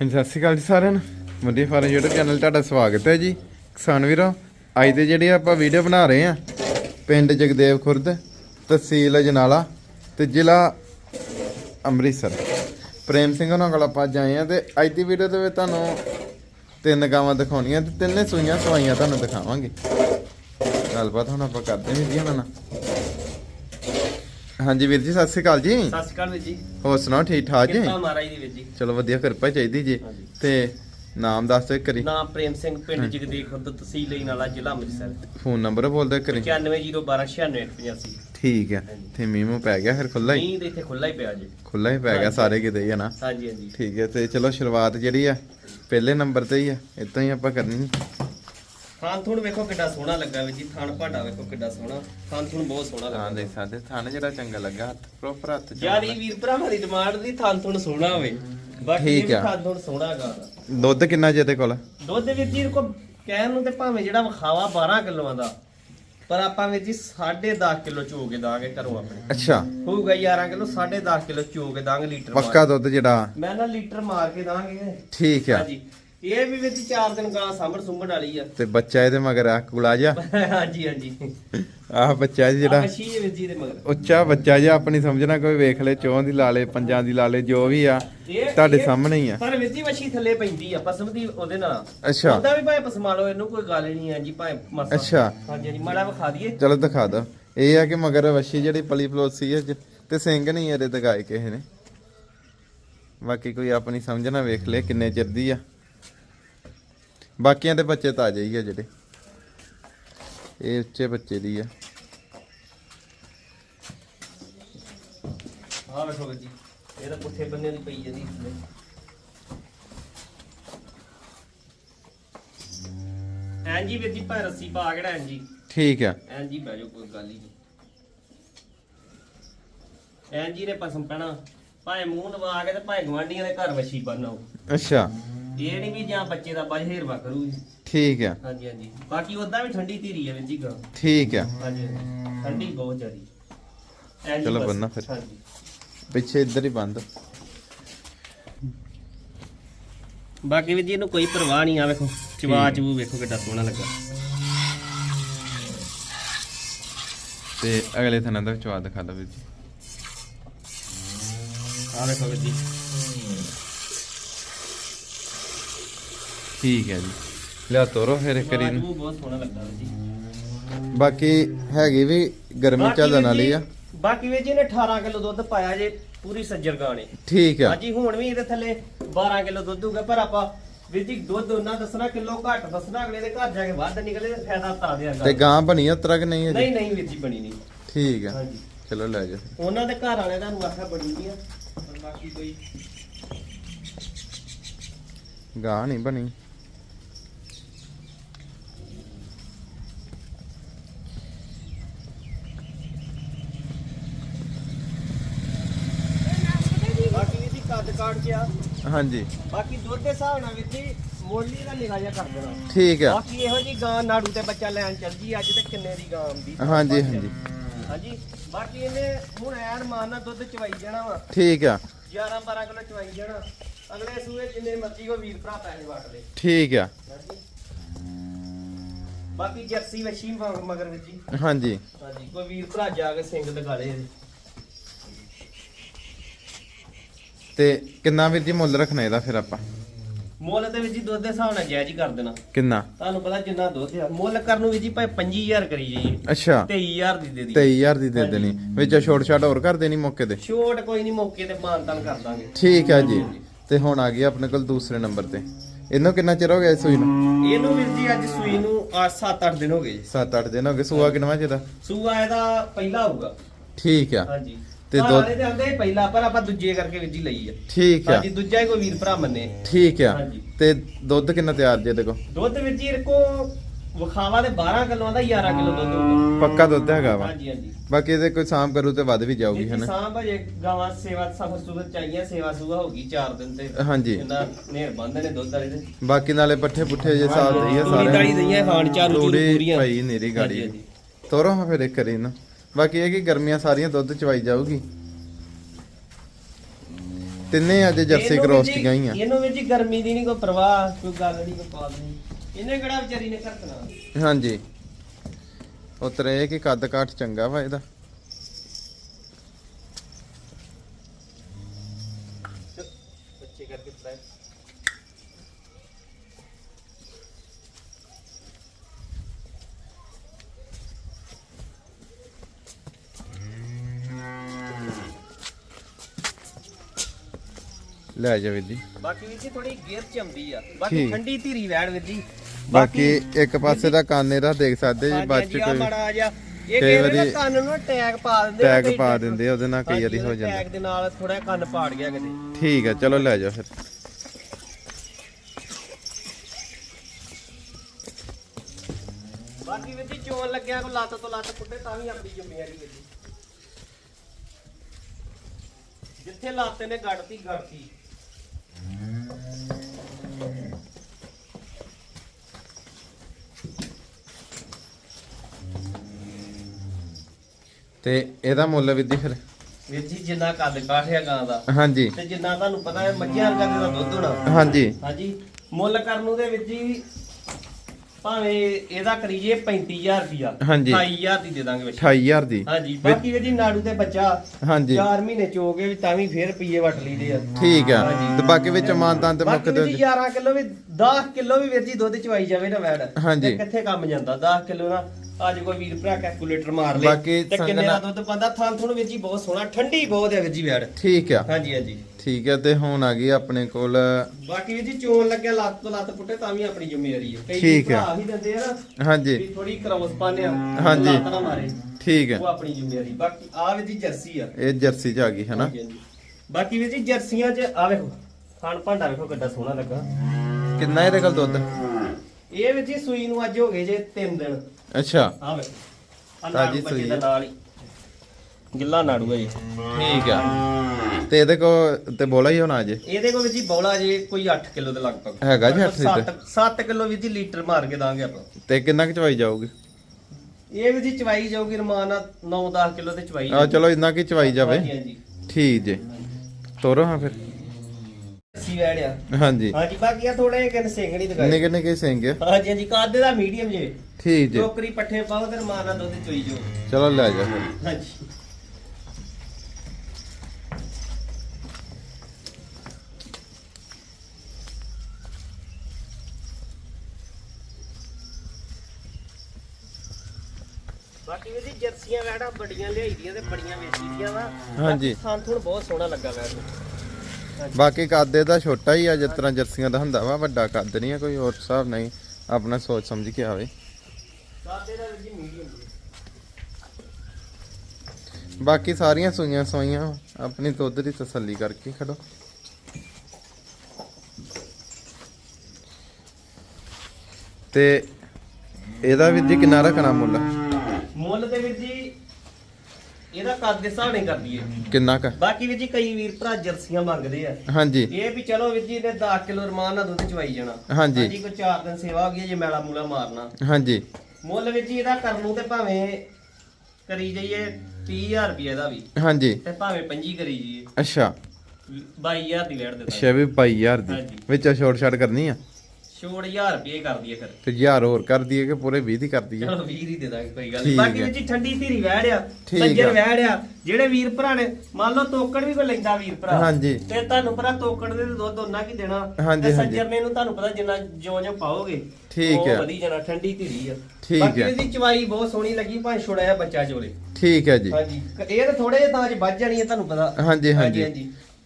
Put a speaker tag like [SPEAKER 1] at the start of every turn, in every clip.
[SPEAKER 1] ਹਾਂਜੀ, ਸਤਿ ਸ਼੍ਰੀ ਅਕਾਲ ਜੀ ਸਾਰਿਆਂ ਨੂੰ। ਮੁੰਡੀ ਫਾਰਮ YouTube ਚੈਨਲ ਤੁਹਾਡਾ ਸਵਾਗਤ ਹੈ ਜੀ। ਕਿਸਾਨ ਵੀਰੋ, ਅੱਜ ਦੇ ਜਿਹੜੀ ਆਪਾਂ ਵੀਡੀਓ ਬਣਾ ਰਹੇ ਆ ਪਿੰਡ ਜਗਦੇਵ ਖੁਰਦ, ਤਹਿਸੀਲ ਅਜਨਾਲਾ ਤੇ ਜ਼ਿਲ੍ਹਾ ਅੰਮ੍ਰਿਤਸਰ। ਪ੍ਰੇਮ ਸਿੰਘ ਉਹਨਾਂ ਕੋਲ ਆਪਾਂ ਅੱਜ ਆਏ ਆ ਤੇ ਅੱਜ ਦੀ ਵੀਡੀਓ ਦੇ ਵਿੱਚ ਤੁਹਾਨੂੰ ਤਿੰਨ ਗਾਵਾਂ ਦਿਖਾਉਣੀਆਂ ਤੇ ਤਿੰਨੇ ਸੂਈਆਂ ਸਵਾਈਆਂ ਤੁਹਾਨੂੰ ਦਿਖਾਵਾਂਗੇ। ਗੱਲਬਾਤ ਹੁਣ ਆਪਾਂ ਕਰਦੇ ਹਾਂ ਜੀ, ਉਹਨਾਂ ਨਾਲ। ਹਾਂਜੀ ਵੀਰ ਜੀ ਸਤਿ ਸ਼੍ਰੀ ਅਕਾਲ ਜੀ।
[SPEAKER 2] ਸਤਿ ਸ਼੍ਰੀ ਅਕਾਲ ਵੀਰ ਜੀ।
[SPEAKER 1] ਹੋਰ ਸੁਣਾਓ ਠੀਕ ਠਾਕ ਜੀ?
[SPEAKER 2] ਕਿਰਪਾ ਮਹਾਰਾਜ ਦੀ ਵੀਰ ਜੀ।
[SPEAKER 1] ਚਲੋ ਵਧੀਆ ਕਿਰਪਾ ਚਾਹੀਦੀ ਜੀ।
[SPEAKER 2] ਹਾਂਜੀ।
[SPEAKER 1] ਤੇ ਨਾਮ ਦੱਸ ਦਿਓ ਕਰੀ
[SPEAKER 2] ਨਾਮ ਪ੍ਰੇਮ ਸਿੰਘ ਪਿੰਡ ਜਗਦੀਪ ਖੁਰਦ ਤਹਿਸੀਲ ਨਾਲਾ ਜ਼ਿਲ੍ਹਾ ਅੰਮ੍ਰਿਤਸਰ।
[SPEAKER 1] ਫੋਨ ਨੰਬਰ ਬੋਲ ਦਿਓ ਕਰੀ
[SPEAKER 2] 9101296885
[SPEAKER 1] ਠੀਕ ਹੈ। ਤੇ ਮੀਮੋ ਪੈ ਗਿਆ ਫਿਰ ਖੁੱਲਾ ਹੀ?
[SPEAKER 2] ਨਹੀਂ ਤੇ ਇੱਥੇ ਖੁੱਲਾ ਹੀ ਪਿਆ ਜੀ।
[SPEAKER 1] ਖੁੱਲਾ ਹੀ ਪੈ ਗਿਆ। ਸਾਰੇ ਕਿਤੇ ਹੀ ਹੈ ਨਾ?
[SPEAKER 2] ਹਾਂਜੀ ਹਾਂਜੀ।
[SPEAKER 1] ਠੀਕ ਹੈ ਤੇ ਚਲੋ ਸ਼ੁਰੂਆਤ ਜਿਹੜੀ ਆ ਪਹਿਲੇ ਨੰਬਰ ਤੇ ਹੀ ਆ ਇਦਾਂ ਹੀ ਆਪਾਂ ਕਰਨੀ
[SPEAKER 2] ਥਾਂ ਥੁਣ ਵੇਖੋ ਕਿੱਡਾ ਸੋਹਣਾ ਲੱਗਾ ਵੀਰ ਜੀ ਥਣ ਭਾਡਾ ਵੇਖੋ ਕਿੱਡਾ ਸੋਹਣਾ ਥਾਂ ਥੁਣ ਬਹੁਤ ਸੋਹਣਾ
[SPEAKER 1] ਹਾਂ
[SPEAKER 2] ਲੱਗਾ
[SPEAKER 1] ਦੇਖ ਸਕਦੇ ਥਣ ਜਿਹੜਾ ਚੰਗਾ ਲੱਗਾ ਹੱਥ ਪ੍ਰੋਪਰ ਹੱਥ
[SPEAKER 2] ਯਾਰ ਇਹ ਵੀਰ ਭਰਾਵਾਂ ਦੀ ਡਿਮਾਂਡ ਦੀ ਥਾਂ ਥੁਣ ਸੋਹਣਾ ਹੋਵੇ ਬਾਕੀ
[SPEAKER 1] ਠੀਕ
[SPEAKER 2] ਇਹ ਵੀ
[SPEAKER 1] ਆ।
[SPEAKER 2] ਥਾਂ ਥੁਣ ਸੋਹਣਾ ਗਾ।
[SPEAKER 1] ਦੁੱਧ ਕਿੰਨਾ ਜੇ ਤੇ ਕੋਲ?
[SPEAKER 2] ਦੁੱਧ ਵੀਰ ਜੀ ਕੋ ਕਹਿਣ ਨੂੰ ਤੇ ਭਾਵੇਂ ਜਿਹੜਾ ਵਿਖਾਵਾ 12 ਕਿਲੋਆਂ ਦਾ ਪਰ ਆਪਾਂ ਵੀਰ ਜੀ 10.5 ਕਿਲੋ ਚੋ ਕੇ ਦਾਂਗੇ ਘਰੋਂ ਆਪਣੇ।
[SPEAKER 1] ਅੱਛਾ।
[SPEAKER 2] ਹੋਊਗਾ 11 ਕਿਲੋ 10.5 ਕਿਲੋ ਚੋ ਕੇ ਦਾਂਗੇ ਲੀਟਰ
[SPEAKER 1] ਪੱਕਾ ਦੁੱਧ ਜਿਹੜਾ।
[SPEAKER 2] ਮੈਂ ਨਾ ਲੀਟਰ ਮਾਰ ਕੇ ਦਾਂਗੇ।
[SPEAKER 1] ਠੀਕ ਆ।
[SPEAKER 2] ਹਾਂਜੀ। ਇਹ ਵੀ ਵਿੱਚ 4 ਦਿਨ ਗਾਂ ਸਾਂਭਣ ਸੁੰਭਣ ਵਾਲੀ ਆ।
[SPEAKER 1] ਤੇ ਬੱਚਾ ਇਹਦੇ ਮਗਰ ਆ ਕੁਲਾ ਜਾ
[SPEAKER 2] ਹਾਂਜੀ ਹਾਂਜੀ।
[SPEAKER 1] ਆਹ ਬੱਚਾ ਇਹ ਜਿਹੜਾ
[SPEAKER 2] ਦੇ ਵਿੱਚ ਜੀ ਦੇ ਮਗਰ।
[SPEAKER 1] ਉੱਚਾ ਬੱਚਾ ਜਿਹਾ ਆਪਣੀ ਸਮਝਣਾ ਕੋਈ ਵੇਖ ਲੈ ਚੋਂ ਦੀ ਲਾ ਲੇ ਪੰਜਾਂ ਦੀ ਲਾ ਲੇ ਜੋ ਵੀ ਆ ਤੁਹਾਡੇ ਸਾਹਮਣੇ ਹੀ ਆ।
[SPEAKER 2] ਪਰ ਵਿੱਚ ਹੀ ਮੱਛੀ ਥੱਲੇ ਪੈਂਦੀ ਆ ਪਸਮ ਦੀ ਉਹਦੇ ਨਾਲ।
[SPEAKER 1] ਅੱਛਾ।
[SPEAKER 2] ਉਹਦਾ ਵੀ ਭਾਵੇਂ ਪਸਮਾ ਲਓ ਇਹਨੂੰ ਕੋਈ ਗੱਲ ਨਹੀਂ ਹੈ ਜੀ ਭਾਵੇਂ ਮਸਾ।
[SPEAKER 1] ਅੱਛਾ।
[SPEAKER 2] ਹਾਂਜੀ ਹਾਂਜੀ ਮਾੜਾ ਵਿਖਾ ਦਈਏ।
[SPEAKER 1] ਚਲੋ ਦਿਖਾ ਦੋ ਇਹ ਆ ਕਿ ਮਗਰ ਵਸ਼ੀ ਜਿਹੜੀ ਪਲੀ ਪਲੋਸੀ ਹੈ ਜ- ਤੇ ਸਿੰਘ ਨਹੀਂ ਇਹਦੇ ਦਗਾਏ ਕਿਸੇ ਨੇ। ਬਾਕੀ ਕੋਈ ਆਪਣੀ ਸਮਝ ਨਾ ਵੇਖ ਲੈ ਕਿੰਨੇ ਚਿਰ ਦੀ ਆ। ਬਾਕੀਆਂ ਦੇ ਬੱਚੇ ਤਾਜ਼ੇ ਹੀ ਆ ਜਿਹੜੇ। ਇਹ ਉੱਚੇ ਬੱਚੇ ਦੀ ਆ।
[SPEAKER 2] ਆਹ ਵੇਖੋ ਵੀਰ ਜੀ ਇਹ ਤਾਂ ਪੁੱਠੇ ਬੰਨੇ ਦੀ ਪਈ ਜਾਂਦੀ ਥੱਲੇ ਐਂ ਜੀ ਵੀਰ ਜੀ ਭਾਵੇਂ ਰੱਸੀ ਪਾ ਕਿਹੜਾ ਐਂ ਜੀ।
[SPEAKER 1] ਠੀਕ ਆ।
[SPEAKER 2] ਐਂ ਜੀ ਬਹਿ ਜਾਓ ਕੋਈ ਗੱਲ ਹੀ ਨਹੀਂ। ਐਂ ਜੀ ਨੇ ਪਸਮ ਪੈਣਾ। ਭਾਵੇਂ ਮੂੰਹ ਲਵਾ ਕੇ ਤੇ ਭਾਵੇਂ ਗਵਾਂਢੀਆਂ ਦੇ ਘਰ ਵਛੀ ਬਣਾਓ
[SPEAKER 1] ਅੱਛਾ।
[SPEAKER 2] ਇਹ ਨਹੀਂ ਵੀ ਜਾਂ ਬੱਚੇ ਦਾ ਬਾਜ ਹੇਰਵਾ ਕਰੂ ਜੀ।
[SPEAKER 1] ਠੀਕ ਆ।
[SPEAKER 2] ਹਾਂਜੀ ਹਾਂਜੀ। ਬਾਕੀ ਉਦਾਂ ਵੀ ਠੰਡੀ ਧੀਰੀ ਹੈ ਵੀਰ ਜੀ ਗਾਂ
[SPEAKER 1] ਠੀਕ ਆ।
[SPEAKER 2] ਹਾਂਜੀ ਹਾਂਜੀ। ਠੰਡੀ ਬਹੁਤ ਜ਼ਿਆਦੀ। ਐਂ ਜੀ
[SPEAKER 1] ਚਲੋ
[SPEAKER 2] ਬਸ।
[SPEAKER 1] ਬੰਨਾ ਫਿਰ।
[SPEAKER 2] ਹਾਂਜੀ।
[SPEAKER 1] ਪਿੱਛੇ ਇੱਧਰ ਹੀ ਬੰਦ
[SPEAKER 2] ਬਾਕੀ ਵੀ ਜੀ ਇਹਨੂੰ ਕੋਈ ਪਰਵਾਹ ਨਹੀਂ ਆ ਵੇਖੋ। ਚਵਾ ਚਵੂ ਵੇਖੋ ਕਿੱਡਾ ਸੋਹਣਾ ਲੱਗਾ।
[SPEAKER 1] ਤੇ ਅਗਲੇ ਥਾਂ ਦਾ ਚਵਾ ਦਿਖਾ ਦੋ ਵੀਰ ਜੀ।
[SPEAKER 2] ਆ ਵੇਖੋ ਵੀਰ ਜੀ।
[SPEAKER 1] ਠੀਕ ਹੈ ਜੀ। ਲਿਆ ਤੋਰੋ ਫਿਰ
[SPEAKER 2] ਬਹੁਤ ਸੋਹਣਾ ਲੱਗਾ ਵੀਰ ਜੀ।
[SPEAKER 1] ਬਾਕੀ ਹੈਗੀ ਵੀ ਗਰਮੀ
[SPEAKER 2] ਬਾਕੀ
[SPEAKER 1] ਚੱਲਣ
[SPEAKER 2] ਵੀਰ
[SPEAKER 1] ਵਾਲੀ
[SPEAKER 2] ਜੀ-
[SPEAKER 1] ਆ
[SPEAKER 2] ਬਾਕੀ ਵੀ ਜੀ ਨੇ 18 ਕਿਲੋ ਦੁੱਧ ਪਾਇਆ ਜੇ ਪੂਰੀ ਸੱਜਰ ਗਾਣੇ
[SPEAKER 1] ਠੀਕ ਆ।
[SPEAKER 2] ਹਾਂਜੀ ਹੁਣ ਵੀ ਇਹਦੇ ਥੱਲੇ 12 ਕਿਲੋ ਦੁੱਧ ਹੋਊਗਾ ਪਰ ਆਪਾਂ ਵੀਰ ਜੀ ਦੁੱਧ ਉਹਨਾਂ ਦੱਸਣਾ ਕਿਲੋ ਘੱਟ ਦੱਸਣਾ ਅਗਲੇ ਦੇ ਘਰ ਜਾ ਕੇ ਵੱਧ ਨਿਕਲੇ ਤੇ ਫਾਇਦਾ ਤਾਂ ਦੇਗਾ
[SPEAKER 1] ਤੇ ਗਾਂ ਬਣੀ ਉਤਰਾ ਕਿ ਨਹੀਂ ਅਜੇ
[SPEAKER 2] ਨਹੀਂ ਨਹੀਂ ਵੀਰ ਜੀ ਬਣੀ ਨਹੀਂ।
[SPEAKER 1] ਠੀਕ ਆ।
[SPEAKER 2] ਹਾਂਜੀ।
[SPEAKER 1] ਚਲੋ ਲੈ ਜਾ
[SPEAKER 2] ਉਹਨਾਂ ਦੇ ਘਰ ਵਾਲਿਆਂ ਦਾ ਨੂੰ ਆਖਿਆ ਬਣੀ ਨਹੀਂ ਆ ਪਰ ਬਾਕੀ ਕੋਈ
[SPEAKER 1] ਗਾਂ ਨਹੀਂ ਬਣੀ
[SPEAKER 2] ਬਾਕੀ ਵੀਰ ਜੀ ਕੱਦ ਕਾਟ ਚ ਆ।
[SPEAKER 1] ਹਾਂਜੀ।
[SPEAKER 2] ਬਾਕੀ ਦੁੱਧ ਦੇ ਹਿਸਾਬ ਨਾਲ ਵੀਰ ਜੀ ਮੋਲੀ ਦਾ ਨਿਗਾਹ ਜਿਹਾ ਕਰ ਦੇਣਾ।
[SPEAKER 1] ਠੀਕ ਆ।
[SPEAKER 2] ਬਾਕੀ ਇਹੋ ਜੀ ਗਾਂ ਨਾੜੂ ਤੇ ਬੱਚਾ ਲੈਣ ਚੱਲ ਜੀ ਅੱਜ ਤੇ ਕਿੰਨੇ ਦੀ ਗਾਂ ਆਉਂਦੀ
[SPEAKER 1] ਹਾਂਜੀ ਹਾਂਜੀ।
[SPEAKER 2] ਹਾਂਜੀ ਬਾਕੀ ਇਹਨੇ ਹੁਣ ਐਨ ਮਾਰਨਾ ਦੁੱਧ ਚਵਾਈ ਜਾਣਾ ਵਾ।
[SPEAKER 1] ਠੀਕ ਆ।
[SPEAKER 2] 11 12 ਕਿਲੋ ਚਵਾਈ ਜਾਣਾ। ਅਗਲੇ ਸੂਏ ਜਿੰਨੇ ਮਰਜ਼ੀ ਕੋ ਵੀਰ ਭਰਾ ਪੈਸੇ ਵਟ ਲੈ।
[SPEAKER 1] ਠੀਕ ਆ।
[SPEAKER 2] ਬਾਕੀ ਜਰਸੀ ਵਸ਼ੀ ਮਗਰ ਵਿੱਚ ਜੀ।
[SPEAKER 1] ਹਾਂਜੀ।
[SPEAKER 2] ਹਾਂਜੀ ਕੋਈ ਵੀਰ ਭਰਾ ਜਾ ਕੇ ਸਿੰਘ ਲਗਾ ਲੇ ਇਹਦੇ
[SPEAKER 1] ਤੇ ਕਿੰਨਾ ਵੀਰ ਜੀ ਮੁੱਲ ਰੱਖਣਾ ਇਹਦਾ ਫਿਰ ਆਪਾਂ?
[SPEAKER 2] ਮੁੱਲ ਤੇ ਵਿੱਚ ਜੀ ਦੁੱਧ ਦੇ ਹਿਸਾਬ ਨਾਲ ਜਾਇਜ਼ ਹੀ ਕਰ ਦੇਣਾ।
[SPEAKER 1] ਕਿੰਨਾ?
[SPEAKER 2] ਤੁਹਾਨੂੰ ਪਤਾ ਜਿੰਨਾ ਦੁੱਧ ਆ। ਮੁੱਲ ਕਰਨ ਨੂੰ ਵੀ ਜੀ ਭਾਵੇਂ 25000 ਕਰੀ ਜਾਈਏ।
[SPEAKER 1] ਅੱਛਾ।
[SPEAKER 2] 23000 ਦੀ ਦੇ ਦੀ
[SPEAKER 1] 23000 ਦੀ ਦੇ ਦੇਣੀ। ਵਿੱਚ ਛੋਟ ਛਾਟ ਹੋਰ ਕਰ ਦੇਣੀ ਮੌਕੇ ਤੇ?
[SPEAKER 2] ਛੋਟ ਕੋਈ ਨਹੀਂ ਮੌਕੇ ਤੇ ਮਾਨਤਨ ਕਰ ਦਾਂਗੇ।
[SPEAKER 1] ਠੀਕ ਆ ਜੀ। ਤੇ ਹੁਣ ਆ ਗਈ ਆਪਣੇ ਕੋਲ ਦੂਸਰੇ ਨੰਬਰ ਤੇ। ਇਹਨੂੰ ਕਿੰਨਾ ਚਿਰ ਹੋ ਗਿਆ ਇਸ ਸੂਈ ਨੂੰ?
[SPEAKER 2] ਇਹਨੂੰ ਵੀਰ ਜੀ ਅੱਜ ਸੂਈ ਨੂੰ 7-8 ਦਿਨ ਹੋ ਗਏ ਜੀ।
[SPEAKER 1] 7-8 ਦਿਨ ਹੋ ਗਏ। ਸੂਆ ਕਿੰਨਵਾ ਚ ਇਹਦਾ?
[SPEAKER 2] ਸੂਆ ਇਹਦਾ ਪਹਿਲਾ ਹੋਊਗਾ।
[SPEAKER 1] ਠੀਕ ਆ।
[SPEAKER 2] ਹਾਂਜੀ।
[SPEAKER 1] ਤੇ ਦੁੱਧ-
[SPEAKER 2] ਦੋ ਦੇ ਆਂਦੇ ਪਹਿਲਾ ਪਰ ਆਪਾਂ ਦੂਜੇ ਕਰਕੇ ਵੀਰ ਜੀ ਲਈ ਆ
[SPEAKER 1] ਠੀਕ ਆ।
[SPEAKER 2] ਹਾਂਜੀ ਦੂਜਾ ਹੀ ਕੋਈ ਵੀਰ ਭਰਾ ਮੰਨੇ।
[SPEAKER 1] ਠੀਕ ਆ।
[SPEAKER 2] ਹਾਂਜੀ।
[SPEAKER 1] ਤੇ ਦੁੱਧ ਕਿੰਨਾ ਤਿਆਰ ਜੇ ਦੇਖੋ?
[SPEAKER 2] ਦੁੱਧ ਵੀਰ ਜੀ ਇਹਦੇ ਕੋ ਵਿਖਾਵਾ ਦੇ 12 ਕਿਲੋਆਂ ਦਾ 11 ਕਿਲੋ ਦੁੱਧ ਹੋਊਗਾ।
[SPEAKER 1] ਪੱਕਾ ਦੁੱਧ ਹੈਗਾ ਵਾ।
[SPEAKER 2] ਹਾਂਜੀ ਹਾਂਜੀ।
[SPEAKER 1] ਬਾਕੀ ਇਹਦੇ ਕੋਈ ਸਾਮ ਕਰੂ ਤੇ ਵੱਧ ਵੀ ਜਾਊਗੀ
[SPEAKER 2] ਜੀ
[SPEAKER 1] ਹਨਾ?
[SPEAKER 2] ਸਾਂਭ ਭਜੇ ਗਾਵਾਂ ਸੇਵਾ ਸਫਰ ਸੁਬਤ ਚਾਹੀਆਂ ਸੇਵਾ ਸੁਗਾ ਹੋਗੀ 4 ਦਿਨ ਤੇ।
[SPEAKER 1] ਹਾਂਜੀ।
[SPEAKER 2] ਕਿੰਨਾ ਨੇਰ ਬੰਦੇ ਨੇ ਦੁੱਧ ਵਾਲੇ ਦੇ
[SPEAKER 1] ਬਾਕੀ ਨਾਲੇ ਪੱਠੇ ਪੁੱਠੇ ਜੇ ਸਾਲ ਦਈ ਆ
[SPEAKER 2] ਤੂੜੀ ਦਾੜੀ
[SPEAKER 1] ਸਾਰੇ
[SPEAKER 2] ਦਈਆਂ ਖਾਣ ਚਾਰੂ ਚੂਰੂ
[SPEAKER 1] ਤੂੜੀ
[SPEAKER 2] ਪੂਰੀਆਂ।
[SPEAKER 1] ਭਾਈ ਨੀਰੀ ਗਾੜੀ। ਤੋਰੋ ਹਾਂ ਫਿਰ ਇੱਕ ਕਰੀ ਨਾ। ਬਾਕੀ ਇਹ ਕਿ ਗਰਮੀਆਂ ਸਾਰੀਆਂ ਦੁੱਧ ਚਵਾਈ ਜਾਊਗੀ। ਤਿੰਨੇ ਅੱਜ ਜਰਸੀ ਕ੍ਰੋਸ ਦੀਆਂ ਹੀ ਆ
[SPEAKER 2] ਇਹਨੂੰ ਵੀ ਜੀ ਗਰਮੀ ਦੀ ਨਹੀਂ ਕੋਈ ਪਰਵਾਹ ਕੋਈ ਗੱਲ ਨਹੀਂ ਕੋਈ ਬਾਤ ਨਹੀਂ ਇਹਨੇ ਕਿਹੜਾ ਵਿਚਾਰੀ ਨੇ ਕਰਤਨਾ
[SPEAKER 1] ਹਾਂਜੀ। ਉਤਰੇ ਕਿ ਕੱਦ ਕਾਠ ਚੰਗਾ ਵਾ ਇਹਦਾ
[SPEAKER 2] ਬੱਚੇ ਕਰਕੇ ਪੜਾਏ
[SPEAKER 1] ਲੈ ਜਾ ਵੀਰ ਜੀ।
[SPEAKER 2] ਬਾਕੀ ਵੀ ਜੀ ਥੋੜੀ ਗੇਅਰ ਚ ਆਉਂਦੀ ਆ। ਬਾਕੀ
[SPEAKER 1] ਠੀਕ।
[SPEAKER 2] ਠੰਡੀ ਧੀਰੀ ਵੈੜ ਵੀਰ ਜੀ।
[SPEAKER 1] ਬਾਕੀ ਇੱਕ ਪਾਸੇ ਦਾ ਕੰਨ ਇਹਦਾ ਦੇਖ ਸਕਦੇ ਜੀ ਬਾਅਦ ਚ ਕੋਈ
[SPEAKER 2] ਮਾੜਾ ਇਹ
[SPEAKER 1] ਕਈ
[SPEAKER 2] ਵਾਰੀ
[SPEAKER 1] ਵਾਰੀ
[SPEAKER 2] ਕੰਨ ਨੂੰ ਟੈਗ ਪਾ ਦਿੰਦੇ ਆ
[SPEAKER 1] ਟੈਗ
[SPEAKER 2] ਕਈ
[SPEAKER 1] ਪਾ। ਦਿੰਦੇ ਆ ਉਹਦੇ ਨਾਲ ਕਈ ਵਾਰੀ ਹੋ ਜਾਂਦਾ।
[SPEAKER 2] ਟੈਗ ਦੇ ਨਾਲ ਥੋੜਾ ਕੰਨ ਪਾੜ ਗਿਆ ਕਿਤੇ।
[SPEAKER 1] ਠੀਕ ਹੈ ਚਲੋ ਲੈ ਜਾਓ ਫਿਰ।
[SPEAKER 2] ਬਾਕੀ ਵੀਰ ਜੀ ਚੋਣ ਲੱਗਿਆ ਕੋ ਲੱਤ ਤੋਂ ਲੱਤ ਪੁੱਟੇ ਤਾਂ ਵੀ ਆਪਣੀ ਜ਼ਿੰਮੇਵਾਰੀ ਵੀਰ ਜੀ। ਜਿੱਥੇ ਲੱਤ ਨੇ ਗੜਤੀ ਗੜਤੀ।
[SPEAKER 1] ਤੇ ਇਹਦਾ ਮੁੱਲ ਵੀਰ ਜੀ ਫਿਰ।
[SPEAKER 2] ਵੀਰ ਜੀ ਜਿੰਨਾ ਕੱਦ ਕਾਠਿਆ ਗਾਂ ਦਾ
[SPEAKER 1] ਹਾਂਜੀ।
[SPEAKER 2] ਤੇ ਜਿੰਨਾ ਤੁਹਾਨੂੰ ਪਤਾ ਹੈ ਮੱਝਾਂ ਵਰਗਾ ਦਾ ਦੁੱਧ ਹੋਣਾ।
[SPEAKER 1] ਹਾਂਜੀ।
[SPEAKER 2] ਹਾਂਜੀ। ਮੁੱਲ ਕਰਨ ਨੂੰ ਦੇ ਵਿੱਚ ਜੀ ਭਾਵੇਂ ਇਹਦਾ ਕਰੀਏ 35000 ਰੁਪਿਆ
[SPEAKER 1] ਹਾਂਜੀ।
[SPEAKER 2] 28000 ਦੀ ਦੇ ਦਾਂਗੇ ਵਿੱਚ।
[SPEAKER 1] 28000 ਦੀ।
[SPEAKER 2] ਹਾਂਜੀ ਬਾਕੀ ਜੀ ਨਾੜੂ ਤੇ ਬੱਚਾ
[SPEAKER 1] ਹਾਂਜੀ।
[SPEAKER 2] 4 ਮਹੀਨੇ ਚੋਗੇ ਵੀ ਤਾਂ ਵੀ ਫੇਰ ਪੀਏ ਵਟ ਲਈਦੇ ਆ।
[SPEAKER 1] ਠੀਕ ਆ। ਤੇ ਬਾਕੀ ਵਿੱਚ ਮਾਨਤਾਨ ਤੇ ਮੁੱਕ
[SPEAKER 2] ਬਾਕੀ ਜੀ 11 ਕਿਲੋ ਵੀ 10 ਕਿਲੋ ਵੀ ਵੀਰ ਜੀ ਦੁੱਧ ਚਵਾਈ ਜਾਵੇ ਨਾ ਵੈੜ।
[SPEAKER 1] ਹਾਂਜੀ।
[SPEAKER 2] ਤੇ ਕਿੱਥੇ ਕੰਮ ਜਾਂਦਾ? 10 ਕਿਲੋ ਨਾ ਅੱਜ ਕੋਈ ਵੀਰ ਭਰਾ ਕੈਲਕੂਲੇਟਰ ਮਾਰ ਲੇ।
[SPEAKER 1] ਬਾਕੀ
[SPEAKER 2] ਤੇ ਕਿੰਨੇ ਦਾ ਦੁੱਧ ਪਾਉਂਦਾ? ਥਾਂ ਥੁਣ ਵੀਰ ਜੀ ਬਹੁਤ ਸੋਹਣਾ ਠੰਡੀ ਬਹੁਤ ਹੈ ਵੀਰ ਜੀ ਵੈੜ।
[SPEAKER 1] ਠੀਕ ਆ।
[SPEAKER 2] ਹਾਂਜੀ ਹਾਂਜੀ।
[SPEAKER 1] ਠੀਕ ਹੈ ਤੇ ਹੁਣ ਆ ਗਈ ਆਪਣੇ ਕੋਲ।
[SPEAKER 2] ਬਾਕੀ ਵੀਰ ਜੀ ਚੋਣ ਲੱਗਿਆ ਲੱਤ ਤੋਂ ਲੱਤ ਪੁੱਟੇ ਤਾਂ ਵੀ ਆਪਣੀ ਜ਼ਿੰਮੇਵਾਰੀ ਹੈ। ਕਈ
[SPEAKER 1] ਠੀਕ ਹੈ।
[SPEAKER 2] ਭਰਾ ਹੀ। ਦਿੰਦੇ ਆ ਨਾ
[SPEAKER 1] ਹਾਂਜੀ।
[SPEAKER 2] ਵੀ ਥੋੜੀ ਕ੍ਰੋਸ ਪਾਣਿਆ
[SPEAKER 1] ਹਾਂਜੀ।
[SPEAKER 2] ਲੱਤ ਨਾ ਮਾਰੇ।
[SPEAKER 1] ਠੀਕ ਹੈ।
[SPEAKER 2] ਉਹ ਆਪਣੀ ਜ਼ਿੰਮੇਵਾਰੀ। ਬਾਕੀ ਆ ਵੀਰ ਜੀ ਜਰਸੀ ਆ।
[SPEAKER 1] ਇਹ ਜਰਸੀ ਚ ਆ ਗਈ ਹਨਾ?
[SPEAKER 2] ਹਾਂਜੀ, ਹਾਂਜੀ। ਬਾਕੀ ਵੀਰ ਜੀ ਜਰਸੀਆਂ 'ਚ ਆ ਵੇਖੋ ਖਾਣ ਭਾਂਡਾ ਵੇਖੋ ਕਿੱਡਾ ਸੋਹਣਾ ਲੱਗਾ।
[SPEAKER 1] ਕਿੰਨਾ ਇਹਦੇ ਕੋਲ ਦੁੱਧ?
[SPEAKER 2] ਇਹ ਵੀਰ ਜੀ ਸੂਈ ਨੂੰ ਅੱਜ ਹੋ ਗਏ ਜੇ 3 ਦਿਨ।
[SPEAKER 1] ਅੱਛਾ।
[SPEAKER 2] ਆ ਵੇਖੋ। ਆਹ
[SPEAKER 1] ਤਾਜ਼ੀ
[SPEAKER 2] ਨਾੜੂ ਬੱਚੇ
[SPEAKER 1] ਸੂਈ
[SPEAKER 2] ਦਾ
[SPEAKER 1] ਆ।
[SPEAKER 2] ਨਾਲ ਹੀ। ਗਿੱਲਾ ਨਾੜੂ ਹੈ ਜੀ।
[SPEAKER 1] ਠੀਕ ਆ। ਤੇ ਇਹਦੇ ਕੋਲ ਤੇ ਬੋਲਾ ਹੀ ਹੋਣਾ ਜੇ?
[SPEAKER 2] ਇਹਦੇ ਕੋਲ ਵੀਰ ਜੀ ਬੌਲਾ ਜੇ ਕੋਈ 8 ਕਿਲੋ ਦੇ ਲਗਭਗ।
[SPEAKER 1] ਹੈਗਾ ਜੀ ਅੱਠ ਲੀਟਰ?
[SPEAKER 2] 7 ਕਿਲੋ ਵੀਰ ਜੀ ਲੀਟਰ ਮਾਰ ਕੇ ਦਾਂਗੇ ਆਪਾਂ।
[SPEAKER 1] ਤੇ ਕਿੰਨਾ ਕੁ ਚਵਾਈ ਜਾਊਗੀ?
[SPEAKER 2] ਇਹ ਵੀ ਜੀ ਚਵਾਈ ਜਾਊਗੀ ਰਮਾਨ 9-10 ਕਿਲੋ ਤੇ ਚਵਾਈ
[SPEAKER 1] ਆ ਚਲੋ ਇੰਨਾ ਕੀ ਚਵਾਈ ਜਾਵੇ।
[SPEAKER 2] ਹਾਂਜੀ ਹਾਂਜੀ।
[SPEAKER 1] ਠੀਕ ਜੇ। ਤੋਰੋ ਹਾਂ ਫਿਰ।
[SPEAKER 2] ਸੀ ਵੈੜਿਆ
[SPEAKER 1] ਹਾਂਜੀ।
[SPEAKER 2] ਹਾਂਜੀ ਬਾਕੀ ਆ ਥੋੜੇ ਕਿਨ ਸਿੰਘਣੀ ਦਿਖਾਈ
[SPEAKER 1] ਨਿੱਕੇ ਨਿੱਕੇ ਸਿੰਘ ਆ।
[SPEAKER 2] ਹਾਂਜੀ ਹਾਂਜੀ ਕਾਦੇ ਦਾ ਮੀਡੀਅਮ ਜੇ।
[SPEAKER 1] ਠੀਕ ਜੇ।
[SPEAKER 2] ਟੋਕਰੀ ਪੱਠੇ ਪਾਓ ਤੇ ਰਮਾਨ ਦੁੱਧ ਚੋਈ ਜੋ
[SPEAKER 1] ਚਲੋ ਲੈ ਜਾ। ਫਿਰ
[SPEAKER 2] ਹਾਂਜੀ। ਬਾਕੀ ਵੀ ਜਰਸੀਆਂ ਵੈੜਾਂ ਬੜੀਆਂ ਲਿਆਈ ਦੀਆਂ ਤੇ ਬੜੀਆਂ ਵੇਚੀ ਦੀਆਂ ਵਾ।
[SPEAKER 1] ਹਾਂਜੀ।
[SPEAKER 2] ਸੰਥੁਣ ਬਹੁਤ ਸੋਹਣਾ ਲੱਗਾ ਵੈੜ ਨੂੰ
[SPEAKER 1] ਬਾਕੀ ਕੱਦ ਇਹਦਾ ਛੋਟਾ ਹੀ ਆ ਜਿਸ ਤਰ੍ਹਾਂ ਜਰਸੀਆਂ ਦਾ ਹੁੰਦਾ ਵਾ ਵੱਡਾ ਕੱਦ ਨਹੀਂ ਆ ਕੋਈ ਹੋਰ ਹਿਸਾਬ ਨਹੀਂ ਆਪਣਾ ਸੋਚ ਸਮਝ ਕੇ ਆਵੇ।
[SPEAKER 2] ਕਾਦੇ ਦਾ ਵੀ ਜੀ ਮੀਡੀਅਮ
[SPEAKER 1] ਬਾਕੀ ਸਾਰੀਆਂ ਸੂਈਆਂ ਸੋਈਆਂ ਆਪਣੀ ਦੁੱਧ ਦੀ ਤਸੱਲੀ ਕਰਕੇ ਖੜੋ। ਤੇ ਇਹਦਾ ਵੀ ਜੀ ਕਿੰਨਾ ਰੱਖਣਾ ਮੁੱਲ?
[SPEAKER 2] ਮੁੱਲ ਦੇ ਵਿੱਚ ਜੀ ਇਹਦਾ ਕੱਦ ਦੇ ਹਿਸਾਬ ਨਹੀਂ ਕਰਦੀ ਏ
[SPEAKER 1] ਕਿੰਨਾ ਕ?
[SPEAKER 2] ਬਾਕੀ ਵੀ ਜੀ ਕਈ ਵੀਰ ਭਰਾ ਜਰਸੀਆਂ ਮੰਗਦੇ ਆ।
[SPEAKER 1] ਹਾਂਜੀ।
[SPEAKER 2] ਇਹ ਵੀ ਚਲੋ ਵੀਰ ਜੀ ਇਹਨੇ 10 ਕਿਲੋ ਰਮਾਨ ਨਾਲ ਦੁੱਧ ਚਵਾਈ ਜਾਣਾ।
[SPEAKER 1] ਹਾਂਜੀ।
[SPEAKER 2] ਕੋਈ 4 ਦਿਨ ਸੇਵਾ ਹੋ ਗਈ ਹੈ, ਜੇ ਮੈਲਾ ਮੂਲਾ ਮਾਰਨਾ।
[SPEAKER 1] ਹਾਂਜੀ।
[SPEAKER 2] ਮੁੱਲ ਵਿੱਚ ਜੀ ਇਹਦਾ ਕਰਨ ਨੂੰ ਤੇ ਭਾਵੇਂ ਕਰੀ ਜਾਈਏ 30000 ਰੁਪਏ ਦਾ ਵੀ।
[SPEAKER 1] ਹਾਂਜੀ।
[SPEAKER 2] ਤੇ ਭਾਵੇਂ 25 ਕਰੀ ਜਾਈਏ।
[SPEAKER 1] ਅੱਛਾ।
[SPEAKER 2] 22000 ਦੀ ਲੈੜ ਦਿੱਤਾ।
[SPEAKER 1] ਅੱਛਾ ਵੀ 22000 ਦੀ।
[SPEAKER 2] ਹਾਂਜੀ।
[SPEAKER 1] ਵਿੱਚ ਛੋਟ ਛਾਟ ਕਰਨੀ ਆ?
[SPEAKER 2] ਛੋੜ 1000 ਰੁਪਏ ਕਰ ਦਈਏ ਫਿਰ
[SPEAKER 1] ਤੇ 1000 ਹੋਰ ਕਰ ਦਈਏ ਕਿ ਪੂਰੇ 20 ਦੀ ਕਰ ਦਈਏ
[SPEAKER 2] ਚਲੋ 20 ਦੀ ਦੇ ਦਾਂਗੇ ਕੋਈ ਗੱਲ ਨਹੀਂ ਬਾਕੀ। ਵਿੱਚ ਜੀ ਠੰਡੀ ਧੀਰੀ ਵਹਿੜਿਆ
[SPEAKER 1] ਠੀਕ
[SPEAKER 2] ਸੱਜਰ
[SPEAKER 1] ਹੈ।
[SPEAKER 2] ਵਹਿੜਿਆ ਜਿਹੜੇ ਵੀਰ ਭਰਾ ਨੇ ਮੰਨ ਲਓ ਤੋਕੜ ਵੀ ਕੋਈ ਲੈਂਦਾ ਵੀਰ ਭਰਾ
[SPEAKER 1] ਹਾਂਜੀ।
[SPEAKER 2] ਤੇ ਤੁਹਾਨੂੰ ਪਤਾ ਤੋਕੜ ਦੇ ਦੁੱਧ ਉਹਨਾਂ ਕੀ ਦੇਣਾ
[SPEAKER 1] ਹਾਂਜੀ।
[SPEAKER 2] ਸੱਜਰ ਨੇ ਇਹਨੂੰ ਤੁਹਾਨੂੰ ਪਤਾ ਜਿੰਨਾ ਜਿਉਂ ਜਿਉਂ ਪਾਓਗੇ
[SPEAKER 1] ਠੀਕ
[SPEAKER 2] ਉਹ
[SPEAKER 1] ਹੈ।
[SPEAKER 2] ਵਧੀ ਜਾਣਾ ਠੰਡੀ ਧੀਰੀ ਆ
[SPEAKER 1] ਠੀਕ
[SPEAKER 2] ਬਾਕੀ
[SPEAKER 1] ਹੈ।
[SPEAKER 2] ਇਹਦੀ ਚਵਾਈ ਬਹੁਤ ਸੋਹਣੀ ਲੱਗੀ ਭਾਵੇਂ ਛੋੜਾ ਜਿਹਾ ਬੱਚਾ ਚੋਲੇ
[SPEAKER 1] ਠੀਕ ਹੈ ਜੀ
[SPEAKER 2] ਹਾਂਜੀ ਇਹ ਤਾਂ ਥੋੜੇ ਜਿਹੇ ਤਾਂ ਅੱਜ ਵੱਜ ਜਾਣੀ ਹੈ ਤੁਹਾਨੂੰ ਪਤਾ
[SPEAKER 1] ਹਾਂਜੀ, ਹਾਂਜੀ।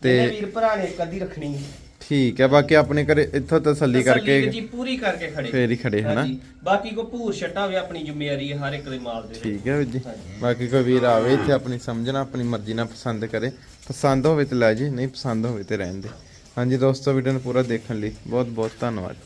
[SPEAKER 2] ਤੇ
[SPEAKER 1] ਤੇ-
[SPEAKER 2] ਵੀਰ ਭਰਾ ਨੇ ਕਦੀ ਰੱਖਣੀ
[SPEAKER 1] ਠੀਕ ਹੈ ਬਾਕੀ ਆਪਣੇ ਘਰੇ ਇੱਥੋਂ ਤਸੱਲੀ ਕਰਕੇ
[SPEAKER 2] ਜੀ ਪੂਰੀ ਕਰਕੇ ਖੜੇ
[SPEAKER 1] ਫੇਰ ਹੀ ਖੜੇ ਹਨਾ
[SPEAKER 2] ਹਾਂਜੀ। ਬਾਕੀ ਕੋ ਭੂਰ ਛੱਟਾ ਹੋਵੇ ਆਪਣੀ ਜ਼ਿੰਮੇਵਾਰੀ ਹੈ ਹਰ ਇੱਕ ਦੇ ਮਾਲ ਦੇ ਵਿੱਚ।
[SPEAKER 1] ਠੀਕ ਹੈ ਵੀਰ ਜੀ। ਬਾਕੀ ਕੋਈ ਵੀਰ ਆਵੇ ਇੱਥੇ ਆਪਣੀ ਸਮਝਣਾ ਆਪਣੀ ਮਰਜ਼ੀ ਨਾਲ ਪਸੰਦ ਕਰੇ ਪਸੰਦ ਹੋਵੇ ਤੇ ਲੈ ਜੀ ਨਹੀਂ ਪਸੰਦ ਹੋਵੇ ਤੇ ਰਹਿਣ ਦੇ ਹਾਂਜੀ ਦੋਸਤੋ ਵੀਡੀਓ ਨੂੰ ਪੂਰਾ ਦੇਖਣ ਲਈ ਬਹੁਤ ਬਹੁਤ ਧੰਨਵਾਦ